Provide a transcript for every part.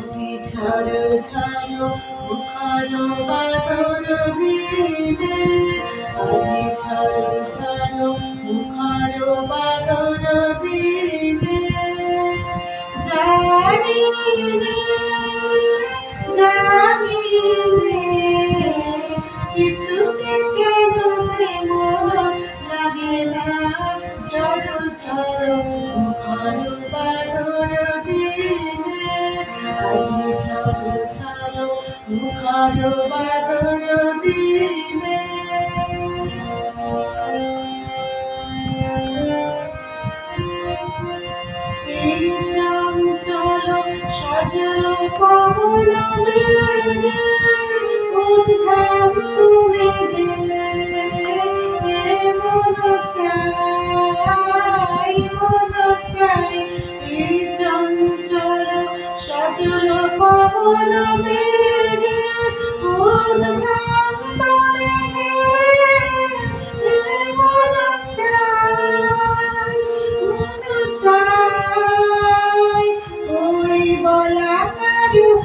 আজি ছাড়ো ছাড়ো মুখার বাদন দিনে আজি ছাড়ো ছাড়ো মুখার বাদন দিনে জানি জানি কিছুতে কেন যে মন লাগে না। ঝড় ঝড় মুখার বাদন দিনে এই সজল পবন তুমি চাই মন চাই। চঞ্চল সজল পবন বেগে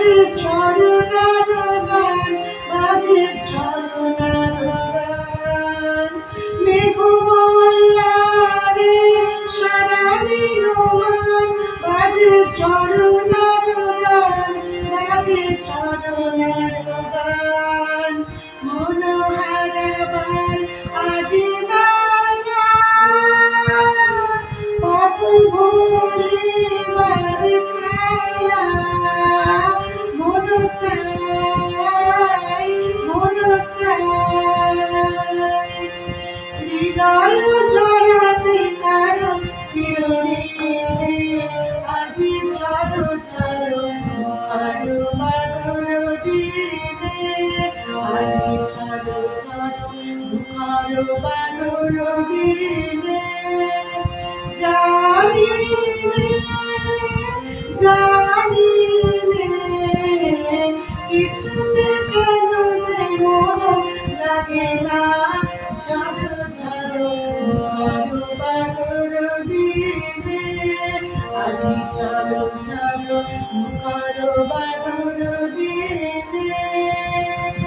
বাজে ঝরনার গান, বাজে ঝরনার গান। মেঘমালাগে সারা মেঘমান বাজে ঝরনার গান, বাজে ঝরনার গান। মনোহারাবার আজি মন হৃদয় জড়াতে কারও চিরনে আজি ছাড়ো ছাড়ো মুখারো বাদর দিনে আজি ছাড়ো ছাড়ো মুখারো বাদর দিনে জানি জানি কিছুতে লাগে না। সারো ঝাড়ো করো পাগল দিদে আজি চলো চলো করো পাগল দিদে